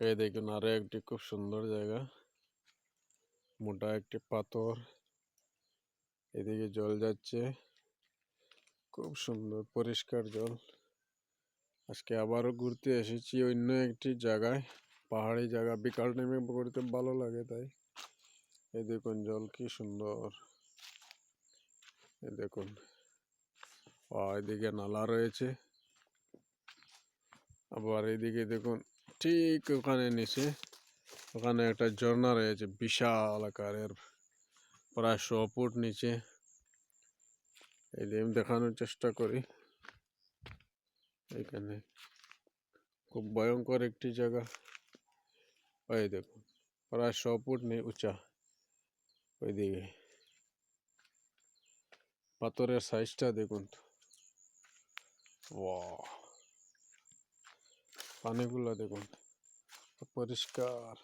এই দেখুন, আরও একটি খুব সুন্দর জায়গা। মোটা একটি পাথর। এদিকে জল যাচ্ছে। খুব সুন্দর, পরিষ্কার জল। আজকে আবারও ঘুরতে এসেছি অন্য একটি জায়গায়। পাহাড়ি জায়গা, বিকাল টাইমে ঘুরতে ভালো লাগে তাই। এই দেখুন, জল কি সুন্দর। এই দেখুন। এদিকে নালা রয়েছে। আবার এদিকে দেখুন ঠিক ওখানে নিচে। ওখানে একটা ঝর্ণা রয়েছে, বিশাল আকারের। প্রায় শো ফুট নিচে। এই আমি দেখানোর চেষ্টা করি। এখানে খুব ভয়ঙ্কর একটি জায়গা। ওই দেখুন, প্রায় শো ফুট নেই উঁচা। ওইদিকে। পাথরের সাইজটা দেখুন তো। পানিগুলো দেখুন পরিষ্কার।